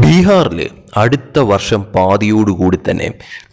ബീഹാറിൽ അടുത്ത വർഷം പാതിയോടുകൂടി തന്നെ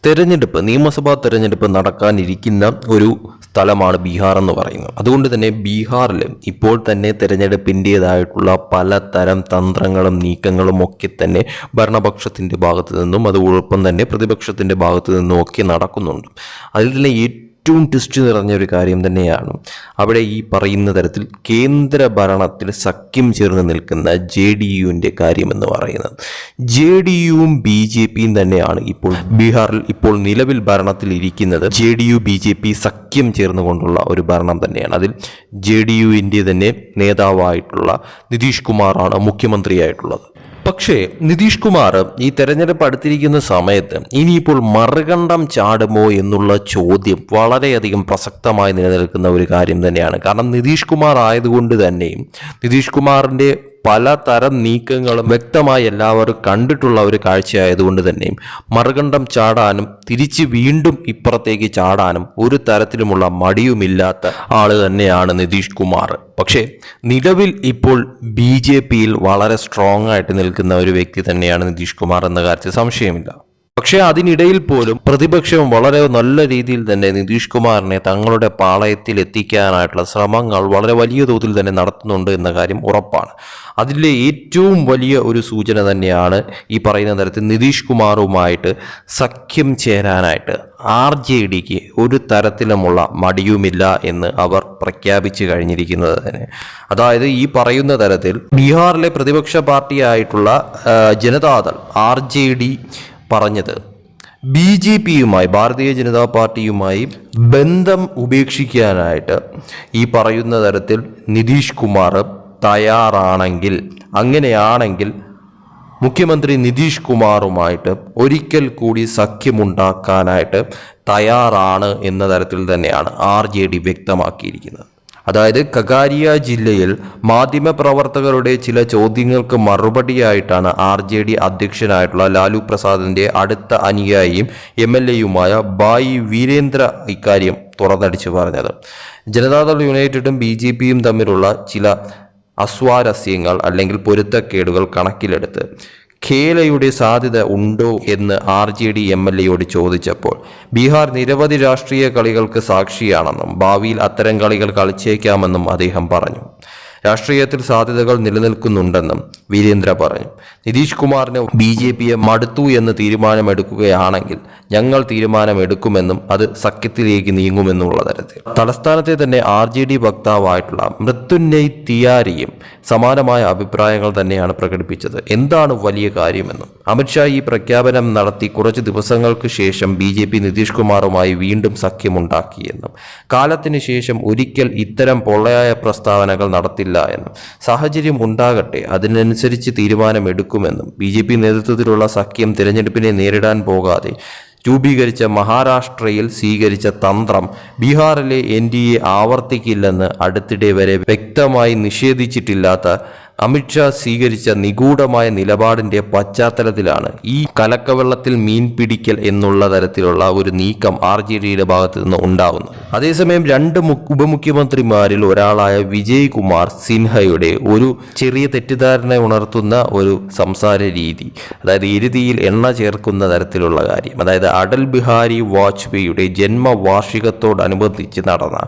തെരഞ്ഞെടുപ്പ് നിയമസഭാ തെരഞ്ഞെടുപ്പ് നടക്കാനിരിക്കുന്ന ഒരു സ്ഥലമാണ് ബീഹാർ എന്ന് പറയുന്നത്. അതുകൊണ്ട് തന്നെ ബീഹാറിൽ ഇപ്പോൾ തന്നെ തെരഞ്ഞെടുപ്പിന്റേതായിട്ടുള്ള പലതരം തന്ത്രങ്ങളും നീക്കങ്ങളും ഒക്കെ തന്നെ ഭരണപക്ഷത്തിന്റെ ഭാഗത്തു നിന്നും അതോടൊപ്പം തന്നെ പ്രതിപക്ഷത്തിന്റെ ഭാഗത്തു നിന്നും ഒക്കെ നടക്കുന്നുണ്ട്. അതിൽ തന്നെ ഏറ്റവും ട്വിസ്റ്റ് നിറഞ്ഞ ഒരു കാര്യം തന്നെയാണ്. അവിടെ ഈ പറയുന്ന തരത്തിൽ കേന്ദ്ര ഭരണത്തിൽ സഖ്യം ചേർന്ന് നിൽക്കുന്ന ജെ ഡി യുവിന്റെ കാര്യമെന്ന് പറയുന്നത്. ജെ ഡി യുവും ബി ജെ പിയും തന്നെയാണ് ഇപ്പോൾ ബീഹാറിൽ ഇപ്പോൾ നിലവിൽ ഭരണത്തിൽ ഇരിക്കുന്നത് J D U B J P സഖ്യം ചേർന്നുകൊണ്ടുള്ള ഒരു ഭരണം തന്നെയാണ്. അതിൽ ജെ ഡി യുവിന്റെ തന്നെ നേതാവായിട്ടുള്ള നിതീഷ് കുമാറാണ് മുഖ്യമന്ത്രിയായിട്ടുള്ളത്. പക്ഷേ നിതീഷ് കുമാർ ഈ തെരഞ്ഞെടുപ്പ് അടുത്തിരിക്കുന്ന സമയത്ത് ഇനിയിപ്പോൾ മറുകണ്ഠം ചാടുമോ എന്നുള്ള ചോദ്യം വളരെയധികം പ്രസക്തമായി നിലനിൽക്കുന്ന ഒരു കാര്യം തന്നെയാണ്. കാരണം നിതീഷ് കുമാർ ആയതുകൊണ്ട് തന്നെയും നിതീഷ് കുമാറിന്റെ പലതരം നീക്കങ്ങളും വ്യക്തമായി എല്ലാവരും കണ്ടിട്ടുള്ള ഒരു കാഴ്ചയായതുകൊണ്ട് തന്നെയും മറുകണ്ഠം ചാടാനും തിരിച്ച് വീണ്ടും ഇപ്പുറത്തേക്ക് ചാടാനും ഒരു തരത്തിലുമുള്ള മടിയുമില്ലാത്ത ആൾ തന്നെയാണ് നിതീഷ് കുമാർ. പക്ഷേ നിലവിൽ ഇപ്പോൾ ബി ജെ പിയിൽ വളരെ സ്ട്രോങ് ആയിട്ട് നിൽക്കുന്ന ഒരു വ്യക്തി തന്നെയാണ് നിതീഷ് കുമാർ എന്ന കാര്യത്തിൽ സംശയമില്ല. പക്ഷേ അതിനിടയിൽ പോലും പ്രതിപക്ഷം വളരെ നല്ല രീതിയിൽ തന്നെ നിതീഷ് കുമാറിനെ തങ്ങളുടെ പാളയത്തിൽ എത്തിക്കാനായിട്ടുള്ള ശ്രമങ്ങൾ വളരെ വലിയ തോതിൽ തന്നെ നടത്തുന്നുണ്ട് എന്ന കാര്യം ഉറപ്പാണ്. അതിലെ ഏറ്റവും വലിയ ഒരു സൂചന തന്നെയാണ് ഈ പറയുന്ന തരത്തിൽ നിതീഷ് കുമാറുമായിട്ട് സഖ്യം ചേരാനായിട്ട് ആർ ജെ ഡിക്ക് ഒരു തരത്തിലുമുള്ള മടിയുമില്ല എന്ന് അവർ പ്രഖ്യാപിച്ചു കഴിഞ്ഞിരിക്കുന്നത് തന്നെ. അതായത് ഈ പറയുന്ന തരത്തിൽ ബീഹാറിലെ പ്രതിപക്ഷ പാർട്ടിയായിട്ടുള്ള ജനതാദൾ ആർ ജെ ഡി പറഞ്ഞത്. ബി ജെ പിയുമായി ഭാരതീയ ജനതാ പാർട്ടിയുമായി ബന്ധം ഉപേക്ഷിക്കാനായിട്ട് ഈ പറയുന്ന തരത്തിൽ നിതീഷ് കുമാർ തയ്യാറാണെങ്കിൽ അങ്ങനെയാണെങ്കിൽ മുഖ്യമന്ത്രി നിതീഷ് കുമാറുമായിട്ട് ഒരിക്കൽ കൂടി സഖ്യമുണ്ടാക്കാനായിട്ട് തയ്യാറാണ് എന്ന തരത്തിൽ തന്നെയാണ് ആർ വ്യക്തമാക്കിയിരിക്കുന്നത്. അതായത് കഗാരിയ ജില്ലയിൽ മാധ്യമ പ്രവർത്തകരുടെ ചില ചോദ്യങ്ങൾക്ക് മറുപടിയായിട്ടാണ് ആർ ജെ ഡി അധ്യക്ഷനായിട്ടുള്ള ലാലു പ്രസാദിന്റെ അടുത്ത അനുയായിയും എം എൽ എയുമായ ബായി വീരേന്ദ്ര ഇക്കാര്യം തുറന്നടിച്ചു പറഞ്ഞത്. ജനതാദൾ യുണൈറ്റഡും ബി ജെ പിയും തമ്മിലുള്ള ചില അസ്വാരസ്യങ്ങൾ അല്ലെങ്കിൽ പൊരുത്തക്കേടുകൾ കണക്കിലെടുത്ത് ഖേലയുടെ സാധ്യത ഉണ്ടോ എന്ന് R J D M L എയോട് ചോദിച്ചപ്പോൾ ബീഹാർ നിരവധി രാഷ്ട്രീയ കളികൾക്ക് സാക്ഷിയാണെന്നും ഭാവിയിൽ അത്തരം കളികൾ കളിച്ചേക്കാമെന്നും അദ്ദേഹം പറഞ്ഞു. രാഷ്ട്രീയത്തിൽ സാധ്യതകൾ നിലനിൽക്കുന്നുണ്ടെന്നും വീരേന്ദ്ര പറഞ്ഞു. നിതീഷ് കുമാറിന് ബി ജെ പിയെ മടുത്തു എന്ന് തീരുമാനമെടുക്കുകയാണെങ്കിൽ ഞങ്ങൾ തീരുമാനമെടുക്കുമെന്നും അത് സഖ്യത്തിലേക്ക് നീങ്ങുമെന്നുള്ള തരത്തിൽ. തലസ്ഥാനത്തെ തന്നെ ആർ ജെ ഡി വക്താവായിട്ടുള്ള മൃത്യുന്നയ് തിയാരിയും സമാനമായ അഭിപ്രായങ്ങൾ തന്നെയാണ് പ്രകടിപ്പിച്ചത്. എന്താണ് വലിയ കാര്യമെന്നും. അമിത്ഷാ ഈ പ്രഖ്യാപനം നടത്തി കുറച്ച് ദിവസങ്ങൾക്ക് ശേഷം ബി ജെ പി നിതീഷ് കുമാറുമായി വീണ്ടും സഖ്യമുണ്ടാക്കിയെന്നും. കാലത്തിന് ശേഷം ഒരിക്കൽ ഇത്തരം പൊള്ളയായ പ്രസ്താവനകൾ നടത്തില്ല എന്നും. സാഹചര്യം ഉണ്ടാകട്ടെ അതിനനുസരിച്ച് തീരുമാനമെടുക്കുമെന്നും. ബി ജെ പി നേതൃത്വത്തിലുള്ള സഖ്യം തിരഞ്ഞെടുപ്പിനെ നേരിടാൻ പോകാതെ രൂപീകരിച്ച മഹാരാഷ്ട്രയിൽ സ്വീകരിച്ച തന്ത്രം ബീഹാറിലെ എൻ ഡി എ ആവർത്തിക്കില്ലെന്ന് അടുത്തിടെ വരെ വ്യക്തമായി നിഷേധിച്ചിട്ടില്ലാത്ത അമിത്ഷാ സ്വീകരിച്ച നിഗൂഢമായ നിലപാടിന്റെ പശ്ചാത്തലത്തിലാണ് ഈ കലക്കവെള്ളത്തിൽ മീൻ പിടിക്കൽ എന്നുള്ള തരത്തിലുള്ള ഒരു നീക്കം ആർ ജെ ഡിയുടെ ഭാഗത്ത് നിന്ന് ഉണ്ടാകുന്നത് അതേസമയം രണ്ട് ഉപമുഖ്യമന്ത്രിമാരിൽ ഒരാളായ വിജയ് കുമാർ സിൻഹയുടെ ഒരു ചെറിയ തെറ്റിദ്ധാരണ ഉണർത്തുന്ന ഒരു സംസാര രീതി അതായത് ഇരുതിയിൽ എണ്ണ ചേർക്കുന്ന തരത്തിലുള്ള കാര്യം അതായത് അടൽ ബിഹാരി വാജ്പേയിയുടെ ജന്മവാർഷികത്തോടനുബന്ധിച്ച് നടന്ന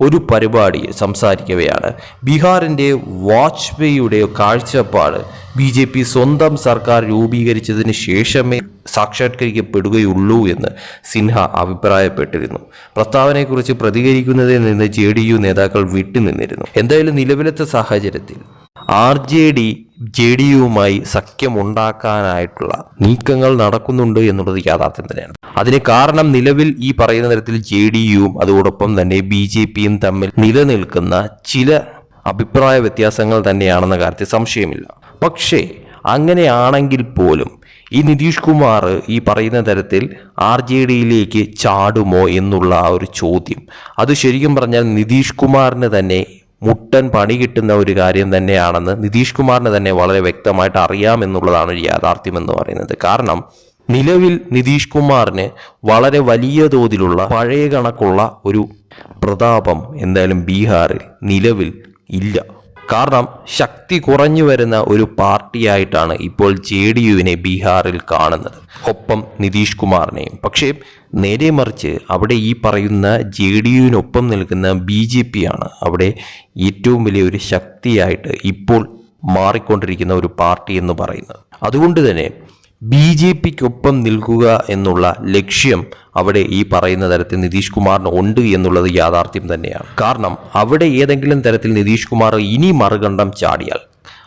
ഒരു പരിപാടി സംസാരിക്കവെയാണ്. ബീഹാറിന്റെ വാജ്പേയിയുടെ കാഴ്ചപ്പാട് ബി ജെ പി സ്വന്തം സർക്കാർ രൂപീകരിച്ചതിന് ശേഷമേ സാക്ഷാത്കരിക്കപ്പെടുകയുള്ളൂ എന്ന് സിൻഹ അഭിപ്രായപ്പെട്ടിരുന്നു. പ്രസ്താവനയെക്കുറിച്ച് പ്രതികരിക്കുന്നതിൽ നിന്ന് ജെ ഡി യു നേതാക്കൾ വിട്ടുനിന്നിരുന്നു. എന്തായാലും നിലവിലത്തെ സാഹചര്യത്തിൽ R J D J D യുവുമായി സഖ്യമുണ്ടാക്കാനായിട്ടുള്ള നീക്കങ്ങൾ നടക്കുന്നുണ്ട് എന്നുള്ളത് യാഥാർത്ഥ്യം തന്നെയാണ്. അതിന് കാരണം നിലവിൽ ഈ പറയുന്ന തരത്തിൽ ജെ ഡി യുവും അതോടൊപ്പം തന്നെ ബി ജെ പിയും തമ്മിൽ നിലനിൽക്കുന്ന ചില അഭിപ്രായ വ്യത്യാസങ്ങൾ തന്നെയാണെന്ന കാര്യത്തിൽ സംശയമില്ല. പക്ഷേ അങ്ങനെയാണെങ്കിൽ പോലും ഈ നിതീഷ് കുമാർ ഈ പറയുന്ന തരത്തിൽ ആർ ജെ ഡിയിലേക്ക് ചാടുമോ എന്നുള്ള ആ ഒരു ചോദ്യം. അത് ശരിക്കും പറഞ്ഞാൽ നിതീഷ് കുമാറിന് തന്നെ മുട്ടൻ പണി കിട്ടുന്ന ഒരു കാര്യം തന്നെയാണെന്ന് നിതീഷ് കുമാറിന് തന്നെ വളരെ വ്യക്തമായിട്ട് അറിയാമെന്നുള്ളതാണ് ഒരു യാഥാർത്ഥ്യം എന്ന് പറയുന്നത്. കാരണം നിലവിൽ നിതീഷ് കുമാറിന് വളരെ വലിയ തോതിലുള്ള പഴയ കണക്കുള്ള ഒരു പ്രതാപം എന്തായാലും ബീഹാറിൽ നിലവിൽ ഇല്ല. കാരണം ശക്തി കുറഞ്ഞു വരുന്ന ഒരു പാർട്ടിയായിട്ടാണ് ഇപ്പോൾ ജെ ഡി യുവിനെ ബീഹാറിൽ കാണുന്നത്. ഒപ്പം നിതീഷ് കുമാറിനെയും. പക്ഷേ നേരെ മറിച്ച് അവിടെ ഈ പറയുന്ന ജെ ഡി യുവിനൊപ്പം നിൽക്കുന്ന ബി ജെ പി ആണ് അവിടെ ഏറ്റവും വലിയ ഒരു ശക്തിയായിട്ട് ഇപ്പോൾ മാറിക്കൊണ്ടിരിക്കുന്ന ഒരു പാർട്ടി എന്ന് പറയുന്നത്. അതുകൊണ്ട് തന്നെ ബി ജെ പിക്കൊപ്പം നിൽക്കുക എന്നുള്ള ലക്ഷ്യം അവിടെ ഈ പറയുന്ന തരത്തിൽ നിതീഷ് കുമാറിന് ഉണ്ട് എന്നുള്ളത് യാഥാർത്ഥ്യം തന്നെയാണ്. കാരണം അവിടെ ഏതെങ്കിലും തരത്തിൽ നിതീഷ് കുമാർ ഇനി മറുകണ്ഠം ചാടിയാൽ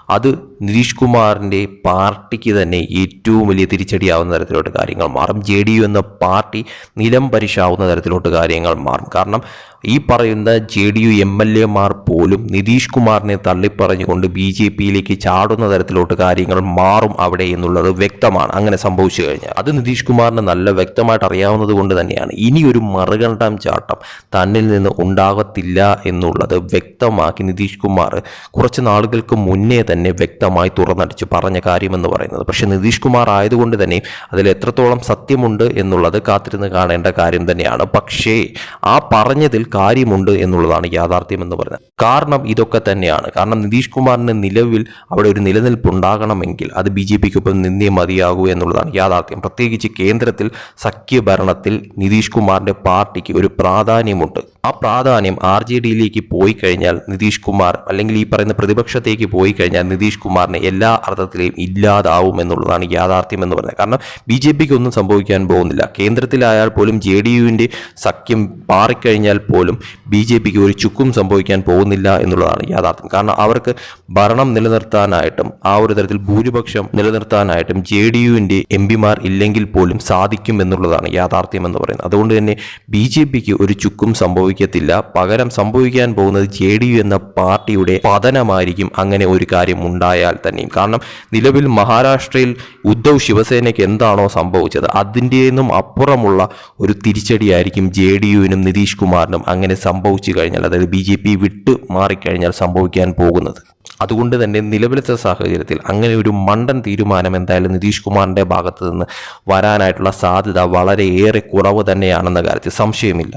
അത് നിതീഷ് കുമാറിന്റെ പാർട്ടിക്ക് തന്നെ ഏറ്റവും വലിയ തിരിച്ചടിയാവുന്ന തരത്തിലോട്ട് കാര്യങ്ങൾ മാറും. ജെ ഡി യു എന്ന പാർട്ടി നിലം പരിശാവുന്ന തരത്തിലോട്ട് കാര്യങ്ങൾ മാറും. കാരണം ഈ പറയുന്ന J D U M L എമാർ പോലും നിതീഷ് കുമാറിനെ തള്ളിപ്പറഞ്ഞുകൊണ്ട് ബി ജെ പിയിലേക്ക് ചാടുന്ന തരത്തിലോട്ട് കാര്യങ്ങൾ മാറും അവിടെ എന്നുള്ളത് വ്യക്തമാണ്. അങ്ങനെ സംഭവിച്ചു കഴിഞ്ഞാൽ. അത് നിതീഷ് കുമാറിന് നല്ല വ്യക്തമായിട്ട് അറിയാവുന്നത് കൊണ്ട് തന്നെയാണ്. ഇനി ഒരു മറുകണ്ഠം ചാട്ടം തന്നിൽ നിന്ന് ഉണ്ടാകത്തില്ല എന്നുള്ളത് വ്യക്തമാക്കി നിതീഷ് കുമാർ കുറച്ച് നാളുകൾക്ക് മുന്നേ തന്നെ വ്യക്തമായി തുറന്നടിച്ച് പറഞ്ഞ കാര്യമെന്ന് പറയുന്നത്. പക്ഷെ നിതീഷ് കുമാർ ആയതുകൊണ്ട് തന്നെ അതിൽ എത്രത്തോളം സത്യമുണ്ട് എന്നുള്ളത് കാത്തിരുന്ന് കാണേണ്ട കാര്യം തന്നെയാണ്. പക്ഷേ ആ പറഞ്ഞതിൽ കാര്യമുണ്ട് എന്നുള്ളതാണ് യാഥാർത്ഥ്യം എന്ന് പറയുന്നത്. കാരണം ഇതൊക്കെ തന്നെയാണ്. കാരണം നിതീഷ് കുമാറിന് നിലവിൽ അവിടെ ഒരു നിലനിൽപ്പ് ഉണ്ടാകണമെങ്കിൽ അത് ബി ജെ പിക്കൊപ്പം നിന്നേ മതിയാകൂ എന്നുള്ളതാണ് യാഥാർത്ഥ്യം. പ്രത്യേകിച്ച് കേന്ദ്രത്തിൽ സഖ്യഭരണത്തിൽ നിതീഷ് കുമാറിന്റെ പാർട്ടിക്ക് ഒരു പ്രാധാന്യമുണ്ട്. ആ പ്രാധാന്യം ആർ ജെ ഡിയിലേക്ക് പോയി കഴിഞ്ഞാൽ നിതീഷ് കുമാർ അല്ലെങ്കിൽ ഈ പറയുന്ന പ്രതിപക്ഷത്തേക്ക് പോയി കഴിഞ്ഞാൽ നിതീഷ് കുമാറിന് എല്ലാ അർത്ഥത്തിലെയും ഇല്ലാതാവും എന്നുള്ളതാണ് യാഥാർത്ഥ്യം എന്ന് പറയുന്നത്. കാരണം ബി ജെ പിക്ക് ഒന്നും സംഭവിക്കാൻ പോകുന്നില്ല. കേന്ദ്രത്തിലായാൽ പോലും ജെ ഡി യുവിന്റെ സഖ്യം മാറിക്കഴിഞ്ഞാൽ പോലും ബി ജെ പിക്ക് ഒരു ചുക്കും സംഭവിക്കാൻ പോകുന്നില്ല എന്നുള്ളതാണ് യാഥാർത്ഥ്യം. കാരണം അവർക്ക് ഭരണം നിലനിർത്താനായിട്ടും ആ ഒരു തരത്തിൽ ഭൂരിപക്ഷം നിലനിർത്താനായിട്ടും ജെ ഡി യുവിന്റെ എം പിമാർ ഇല്ലെങ്കിൽ പോലും സാധിക്കും എന്നുള്ളതാണ് യാഥാർത്ഥ്യം എന്ന് പറയുന്നത്. അതുകൊണ്ട് തന്നെ ബി ജെ പിക്ക് ഒരു ചുക്കും സംഭവിക്കത്തില്ല. പകരം സംഭവിക്കാൻ പോകുന്നത് ജെ ഡി യു എന്ന പാർട്ടിയുടെ പതനമായിരിക്കും അങ്ങനെ ഒരു കാര്യം ഉണ്ടായാൽ തന്നെയും. കാരണം നിലവിൽ മഹാരാഷ്ട്രയിൽ ഉദ്ധവ് ശിവസേനയ്ക്ക് എന്താണോ സംഭവിച്ചത് അതിന്റെയൊന്നും അപ്പുറമുള്ള ഒരു തിരിച്ചടിയായിരിക്കും ജെ ഡി യുവിനും നിതീഷ് കുമാറിനും അങ്ങനെ സംഭവിച്ചു കഴിഞ്ഞാൽ അതായത് ബി ജെ പി വിട്ട് മാറിക്കഴിഞ്ഞാൽ സംഭവിക്കാൻ പോകുന്നത്. അതുകൊണ്ട് തന്നെ നിലവിലത്തെ സാഹചര്യത്തിൽ അങ്ങനെ ഒരു മണ്ടൻ തീരുമാനം എന്തായാലും നിതീഷ് കുമാറിന്റെ ഭാഗത്ത് നിന്ന് വരാനായിട്ടുള്ള സാധ്യത വളരെയേറെ കുറവ് തന്നെയാണെന്ന കാര്യത്തിൽ സംശയമില്ല.